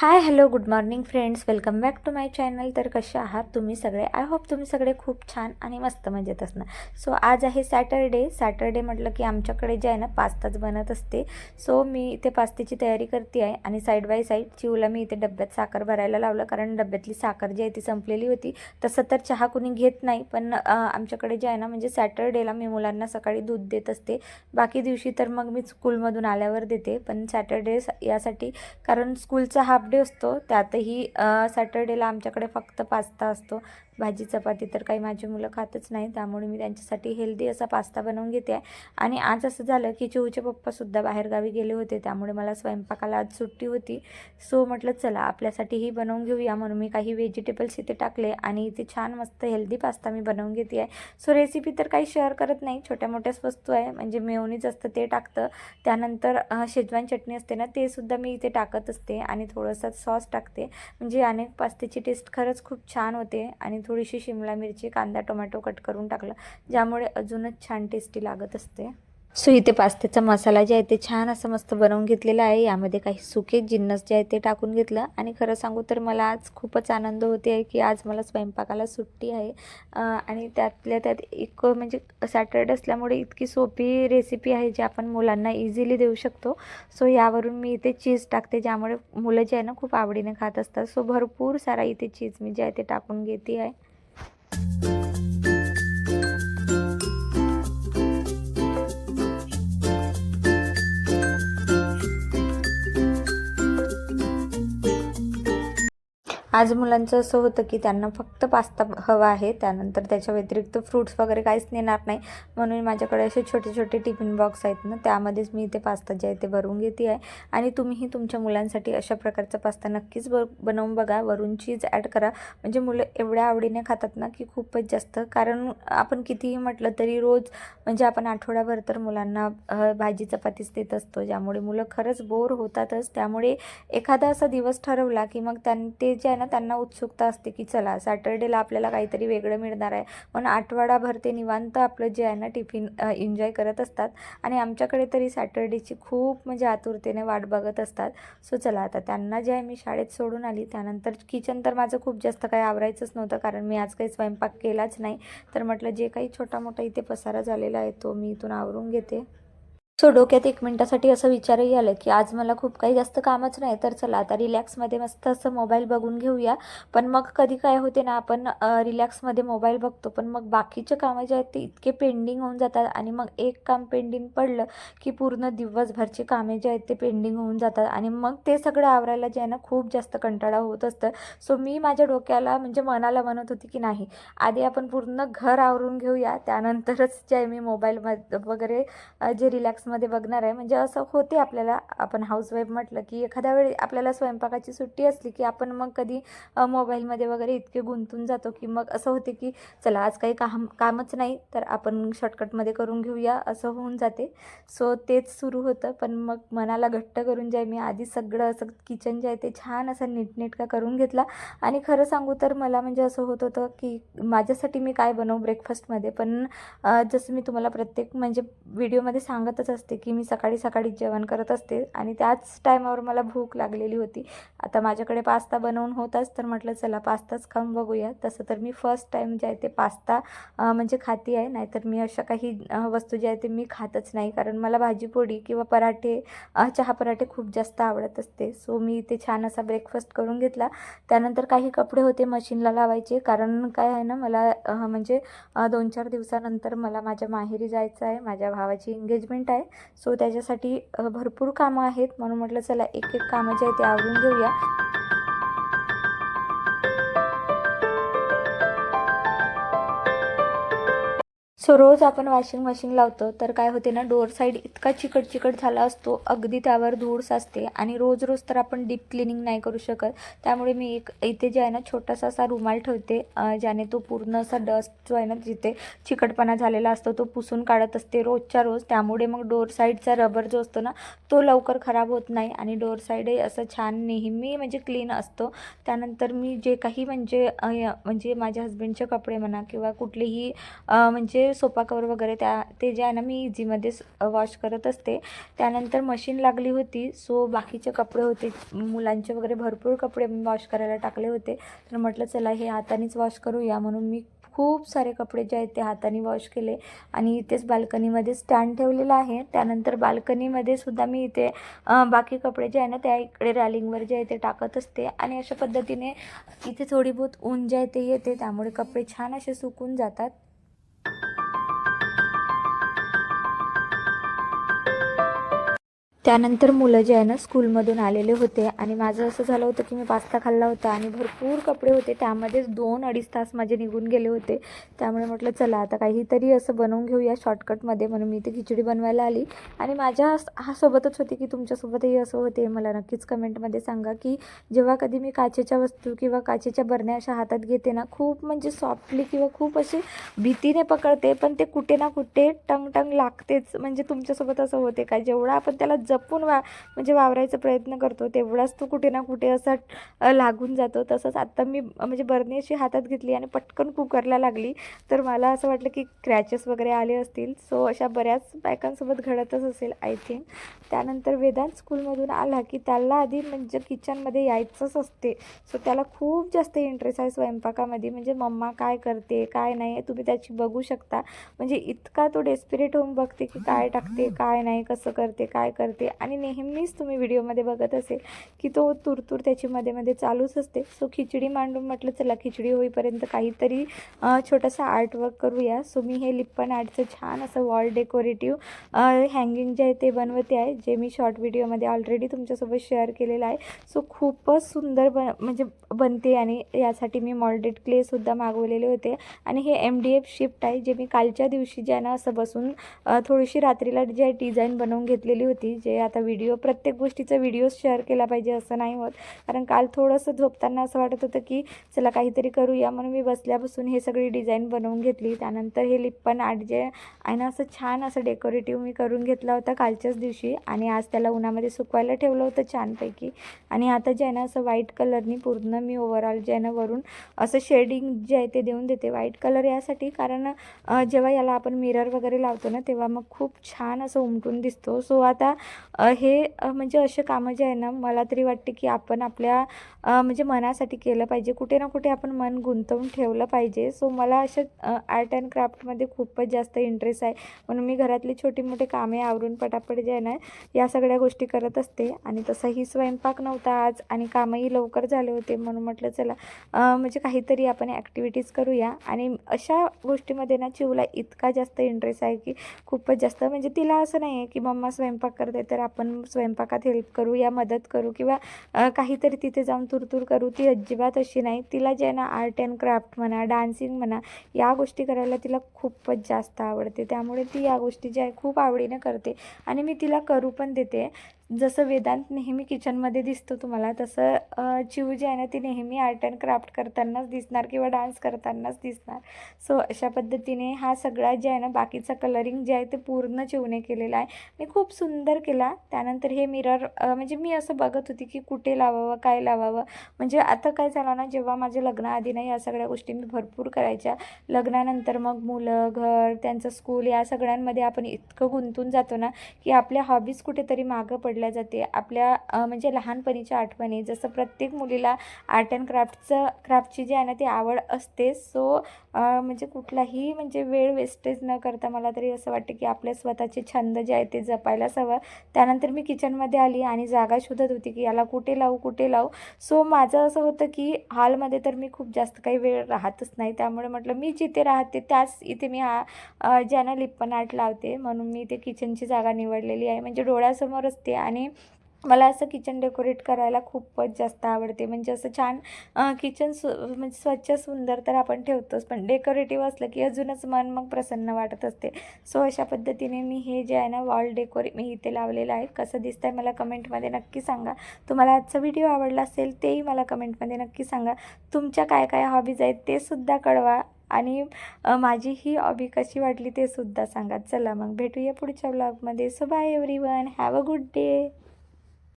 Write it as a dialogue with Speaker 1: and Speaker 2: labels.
Speaker 1: Hi hello good morning friends welcome back to my channel तर कसे आहात तुम्ही सगळे? आय होप तुम्ही सगळे खूप छान आणि मस्त मजेत असणार. सो आज आहे सॅटरडे सॅटरडे म्हटलं की आमच्याकडे जे आहे ना पास्ताच बनत असते. सो मी इथे पास्त्याची तयारी करते आहे आणि साईड बाय साईड चिवला मी इथे डब्यात साखर भरायला लावलं. कारण डब्यातली साखर जी आहे ती संपलेली होती. तसं तर चहा कुणी घेत नाही पण आमच्याकडे जे आहे ना म्हणजे सॅटरडेला मी मुलांना सकाळी दूध देत असते. बाकी दिवशी तर मग मी स्कूलमधून आल्यावर देते. पण सॅटरडे यासाठी कारण स्कूलचा हा हाफ डे असतो. त्यातही सॅटर्डेला आमच्याकडे फक्त पास्ता असतो. भाजी चपाती तर काही माझी मुलं खातच नाही त्यामुळे मी त्यांच्यासाठी हेल्दी असा पास्ता बनवून घेते. आहे आणि आज असं झालं की चिऊचे पप्पासुद्धा बाहेरगावी गेले होते त्यामुळे मला स्वयंपाकाला आज सुट्टी होती. सो म्हटलं चला आपल्यासाठीही बनवून घेऊया. म्हणून मी काही व्हेजिटेबल्स इथे टाकले आणि इथे छान मस्त हेल्दी पास्ता मी बनवून घेते. आहे सो रेसिपी तर काही शेअर करत नाही छोट्या मोठ्याच वस्तू आहे म्हणजे मेवणीच असतं ते टाकतं. त्यानंतर शेजवान चटणी असते ना ते सुद्धा मी इथे टाकत असते आणि थोडंसं सॉस टाकते. म्हणजे अनेक पास्त्याची टेस्ट खरंच खूप छान होते आणि थोडीशी शिमला मिरची कांदा टोमॅटो कट करून टाकलं ज्यामुळे अजूनच छान टेस्टी लागत असते. सो इथे पास्त्याचा मसाला जे आहे ते छान असं मस्त बनवून घेतलेला आहे. यामध्ये काही सुके जिन्नस जे आहे ते टाकून घेतलं. आणि खरं सांगू तर मला आज खूपच आनंद होते आहे की आज मला स्वयंपाकाला सुट्टी आहे. आणि त्यातल्या त्यात एक म्हणजे सॅटर्डे असल्यामुळे इतकी सोपी रेसिपी आहे जी आपण मुलांना इझिली देऊ शकतो. सो यावरून मी इथे चीज टाकते ज्यामुळे मुलं जे आहे ना खूप आवडीने खात असतात. सो भरपूर सारा इथे चीज मी जे आहे ते टाकून घेते आहे. आज मुलांचं असं होतं की त्यांना फक्त पास्ता हवा आहे त्यानंतर त्याच्या व्यतिरिक्त फ्रूट्स वगैरे काहीच नेणार नाही. म्हणून माझ्याकडे असे छोटे छोटे टिफिन बॉक्स आहेत ना त्यामध्येच मी इथे पास्ता जे आहे ते भरून घेते आहे. आणि तुम्हीही तुमच्या मुलांसाठी अशा प्रकारचा पास्ता नक्कीच ब बनवून बघा. वरून चीज ॲड करा. म्हणजे मुलं एवढ्या आवडीने खातात ना की खूपच जास्त. कारण आपण कितीही म्हटलं तरी रोज म्हणजे आपण आठवड्याभर तर मुलांना भाजी चपातीच देत असतो. ज्यामुळे मुलं खरंच बोर होतातच. त्यामुळे एखादा असा दिवस ठरवला की मग त्यां ते जे आहे ना त्यांना उत्सुकता असते की चला सॅटर्डेला आपल्याला काहीतरी वेगळं मिळणार आहे. म्हणून आठवडाभर ते निवांत आपलं जे आहे ना टिफिन एन्जॉय करत असतात. आणि आमच्याकडे तरी सॅटर्डेची खूप म्हणजे आतुरतेने वाट बघत असतात. सो चला आता त्यांना जे आहे मी शाळेत सोडून आली. त्यानंतर किचन तर माझं खूप जास्त काही आवरायचंच नव्हतं. कारण मी आज काही स्वयंपाक केलाच नाही. तर म्हटलं जे काही छोटा मोठा इथे पसारा झालेला आहे तो मी इथून आवरून घेते. सो डोक्यात एक मिनटासाठी असं विचारही आलं की आज मला खूप काही जास्त कामच नाही तर चला आता रिलॅक्समध्ये मस्त असं मोबाईल बघून घेऊया. पण मग कधी काय होते ना आपण रिलॅक्समध्ये मोबाईल बघतो पण मग बाकीचे कामं जे आहेत ते इतके पेंडिंग होऊन जातात आणि मग एक काम पेंडिंग पडलं की पूर्ण दिवसभरची कामे जे आहेत ते पेंडिंग होऊन जातात आणि मग ते सगळं आवरायला जे आहे ना खूप जास्त कंटाळा होत असतं. सो मी माझ्या डोक्याला म्हणजे मनाला म्हणत होती की नाही आधी आपण पूर्ण घर आवरून घेऊया त्यानंतरच जे आहे मी मोबाईल वगैरे जे रिलॅक्स रिलॅक्समध्ये बघणार आहे. म्हणजे असं होते आपल्याला. आपण हाऊसवाईफ म्हटलं की एखाद्या वेळी आपल्याला स्वयंपाकाची सुट्टी असली की आपण मग कधी मोबाईलमध्ये वगैरे इतके गुंतून जातो की मग असं होते की चला आज काही काम कामच नाही तर आपण शॉर्टकटमध्ये करून घेऊया असं होऊन जाते. सो तेच सुरू होतं. पण मग मनाला घट्ट करून जे मी आधी सगळं असं किचन जे आहे ते छान असं नीटनेटका करून घेतला. आणि खरं सांगू तर मला म्हणजे असं होत होतं की माझ्यासाठी मी काय बनवू ब्रेकफास्टमध्ये पण जसं मी तुम्हाला प्रत्येक म्हणजे व्हिडिओमध्ये सांगतच असते की मी सकाळी सकाळी जेवण करत असते आणि त्याच टायमावर मला भूक लागलेली होती. आता माझ्याकडे पास्ता बनवून होताच तर म्हटलं चला पास्ताच खाऊन बघूया. तसं तर मी फर्स्ट टाईम जे आहे ते पास्ता म्हणजे खाती आहे. नाहीतर मी अशा काही वस्तू ज्या आहे ते मी खातच नाही. कारण मला भाजीपोळी किंवा पराठे चहा पराठे खूप जास्त आवडत असते. सो मी इथे छान असा ब्रेकफास्ट करून घेतला. त्यानंतर काही कपडे होते मशीनला लावायचे. कारण काय आहे ना मला म्हणजे दोन चार दिवसानंतर मला माझ्या माहेरी जायचं आहे. माझ्या भावाची एंगेजमेंट आहे. सो त्याच्यासाठी भरपूर कामं आहेत. म्हणून म्हटलं चला एक एक कामं जे आहे ते आवरून घेऊया. सो रोज आपण वॉशिंग मशीन लावतो तर काय होते ना डोअर साईड इतका चिकट चिकट झाला असतो अगदी त्यावर धूळ साचते आणि रोज रोज तर आपण डीप क्लिनिंग नाही करू शकत. त्यामुळे मी एक इथे जे आहे ना छोटासा असा रुमाल ठेवते ज्याने तो पूर्ण असा डस्ट जो आहे ना जिथे चिकटपणा झालेला असतो तो पुसून काढत असते रोजच्या रोज. त्यामुळे मग डोअर साईडचा रबर जो असतो ना तो लवकर खराब होत नाही आणि डोअर साईडही असं छान नेहमी म्हणजे क्लीन असतो. त्यानंतर मी जे काही म्हणजे य- म्हणजे माझ्या हस्बंडचे कपडे म्हणा किंवा कुठलेही म्हणजे सोफा कवर वगैरे त्या ते जे आहे ना मी इझीमध्ये वॉश करत असते. त्यानंतर मशीन लागली होती. सो बाकीचे कपडे होते. मुलांचे वगैरे भरपूर कपडे मी वॉश करायला टाकले होते. तर म्हटलं चला हे हातानेच वॉश करूया. म्हणून मी खूप सारे कपडे जे आहेत ते हाताने वॉश केले. आणि इथेच बाल्कनीमध्ये स्टँड ठेवलेला आहे. त्यानंतर बाल्कनीमध्ये सुद्धा मी इथे बाकी कपडे जे आहे ना त्या इकडे रॅलिंगवर जे आहे ते टाकत असते. आणि अशा पद्धतीने इथे थोडी बहुत ऊन जे आहे ते येते. त्यामुळे कपडे छान असे सुकून जातात. त्यानंतर मुलं जे आहे ना स्कूलमधून आलेले होते. आणि माझं असं झालं होतं की मी पास्ता खाल्ला होता आणि भरपूर कपडे होते. त्यामध्येच दोन अडीच तास माझे निघून गेले होते. त्यामुळे म्हटलं चला आता काहीतरी असं बनवून घेऊया शॉर्टकटमध्ये म्हणून मी ते खिचडी बनवायला आली. आणि माझ्या हा सोबतच होती की तुमच्यासोबतही असं होते. मला नक्कीच कमेंटमध्ये सांगा की जेव्हा कधी मी काचेच्या वस्तू किंवा काचेच्या बरण्या अशा हातात घेते ना खूप म्हणजे सॉफ्टली किंवा खूप अशी भीतीने पकडते पण ते कुठे ना कुठे टंग टंग लागतेच. म्हणजे तुमच्यासोबत असं होते का? जेवढा आपण त्याला जपून वा म्हणजे वावरायचा प्रयत्न करतो. तेवढाच तो कुठे ना कुठे असा लागून जातो. तसंच आत्ता मी म्हणजे बरणी अशी हातात घेतली आणि पटकन कुकरला लागली. तर मला असं वाटलं की क्रॅचेस वगैरे आले असतील. सो अशा बऱ्याच बायकांसोबत घडतच असेल आय थिंक त्यानंतर वेदांत स्कूलमधून आला की त्याला आधी म्हणजे किचनमध्ये यायचंच असते. सो त्याला खूप जास्त इंटरेस्ट आहे स्वयंपाकामध्ये. म्हणजे मम्मा काय करते काय नाही तुम्ही त्याची बघू शकता. म्हणजे इतका तो डेस्पिरेट होऊन बघते की काय टाकते काय नाही कसं करते काय करते. आणि नेहमीच तुम्ही व्हिडिओमध्ये बघत असेल की तो तुरतूर त्याची मध्ये मध्ये चालूच असते. सो खिचडी मांडून म्हटलं चला खिचडी होईपर्यंत काहीतरी छोटासा आर्टवर्क करूया. सो मी हे लिप्पन आर्टचं छान असं वॉल डेकोरेटिव्ह हँगिंग जे आहे ते बनवते आहे जे मी शॉर्ट व्हिडिओमध्ये ऑलरेडी तुमच्यासोबत शेअर केलेलं आहे. सो खूपच सुंदर बन म्हणजे बनते आणि यासाठी मी मॉल्डेड क्लेसुद्धा मागवलेले होते. आणि हे एम डी एफ शिफ्ट आहे जे मी कालच्या दिवशी ज्यानं असं बसून थोडीशी रात्रीला जे आहे डिझाईन बनवून घेतलेली होती जे आता व्हिडिओ प्रत्येक गोष्टीचा व्हिडिओ शेअर केला पाहिजे असं नाही होत. कारण काल थोडंसं झोपताना असं वाटत होतं की चला काहीतरी करूया. म्हणून मी बसल्यापासून हे सगळी डिझाईन बनवून घेतली. त्यानंतर हे लिप्पन आर्ट जे आहे ना असं छान असं डेकोरेटिव्ह मी करून घेतला होता कालच्याच दिवशी. आणि आज त्याला उन्हामध्ये सुकवायला ठेवलं होतं छानपैकी. आणि आता जे आहे ना असं व्हाईट कलरनी पूर्ण मी ओव्हरऑल जे आहे ना वरून असं शेडिंग जे आहे ते देऊन देते. व्हाईट कलर यासाठी कारण जेव्हा याला आपण मिरर वगैरे लावतो ना तेव्हा मग खूप छान असं उमटून दिसतो. सो आता हे म्हणजे असे कामं जे आहे ना मला तरी वाटते की आपण आपल्या म्हणजे मनासाठी केलं पाहिजे. कुठे ना कुठे आपण मन गुंतवून ठेवलं पाहिजे. सो मला अशा आर्ट अँड क्राफ्टमध्ये खूपच जास्त इंटरेस्ट आहे. म्हणून मी घरातली छोटी मोठी कामे आवरून पटापट जे आहे ना या सगळ्या गोष्टी करत असते. आणि तसाही स्वयंपाक नव्हता आज आणि कामही लवकर झाले होते. म्हणून म्हटलं चला म्हणजे काहीतरी आपण ॲक्टिव्हिटीज करूया. आणि अशा गोष्टीमध्ये ना चिवला इतका जास्त इंटरेस्ट आहे की खूपच जास्त. म्हणजे तिला असं नाही आहे की मम्मा स्वयंपाक करते तर आपण स्वयंपाकात हेल्प करू या मदत करू किंवा काहीतरी तिथे जाऊन तुरतूर करू ती अजिबात अशी नाही. तिला जे आहे ना आर्ट अँड क्राफ्ट म्हणा डान्सिंग म्हणा या गोष्टी करायला तिला खूपच जास्त आवडते. त्यामुळे ती या गोष्टी ज्या आहे खूप आवडीने करते. आणि मी तिला करू पण देते. जसं वेदांत नेहमी किचनमध्ये दिसतो तुम्हाला तसं चिव चिऊ जी आहे ना ती नेहमी आर्ट अँड क्राफ्ट करतानाच दिसणार किंवा डान्स करतानाच दिसणार. सो अशा पद्धतीने हा सगळा जे आहे ना बाकीचा कलरिंग जे आहे ते पूर्ण चिवने केलेला आहे. मी खूप सुंदर केला. त्यानंतर हे मिरर म्हणजे मी असं बघत होती की कुठे लावावं काय लावावं. म्हणजे आता काय झालं ना जेव्हा माझ्या लग्नाआधी ना या सगळ्या गोष्टी मी भरपूर करायच्या. लग्नानंतर मग मुलं घर त्यांचं स्कूल या सगळ्यांमध्ये आपण इतकं गुंतून जातो ना की आपल्या हॉबीज कुठेतरी मागं पडल्या जाते. आपल्या म्हणजे लहानपणीच्या आठवणी जसं प्रत्येक मुलीला आर्ट अँड क्राफ्टचं क्राफ्टची जी आहे ना ती आवड असते. सो म्हणजे कुठलाही म्हणजे वेळ वेस्टेज न करता मला तरी असं वाटतं की आपले स्वतःचे छंद जे आहे ते जपायलाच हवं. त्यानंतर मी किचनमध्ये आली आणि जागा शोधत होती की याला कुठे लावू कुठे लावू. सो माझं असं होतं की हॉलमध्ये तर मी खूप जास्त काही वेळ राहतच नाही. त्यामुळे म्हटलं मी जिथे राहते त्याच इथे मी हा ज्यानं लिप्पन आर्ट लावते. म्हणून मी ते किचनची जागा निवडलेली आहे. म्हणजे डोळ्यासमोरच ते आणि मला असं किचन डेकोरेट करायला खूपच जास्त आवडते. म्हणजे असं छान किचन सु म्हणजे स्वच्छ सुंदर तर आपण ठेवतोच पण डेकोरेटिव्ह असलं की अजूनच मन मग प्रसन्न वाटत असते. सो अशा पद्धतीने मी हे जे आहे ना वॉल डेकोरे मी इथे लावलेलं आहे. कसं दिसतंय मला कमेंटमध्ये नक्की सांगा. तुम्हाला आजचा व्हिडिओ आवडला असेल तेही मला कमेंटमध्ये नक्की सांगा. तुमच्या काय काय हॉबीज आहेत ते सुद्धा कळवा. आणि माझी ही हॉबी कशी वाटली ते सुद्धा सांगा. चला मग भेटूया पुढच्या ब्लॉगमध्ये so bye everyone have a good day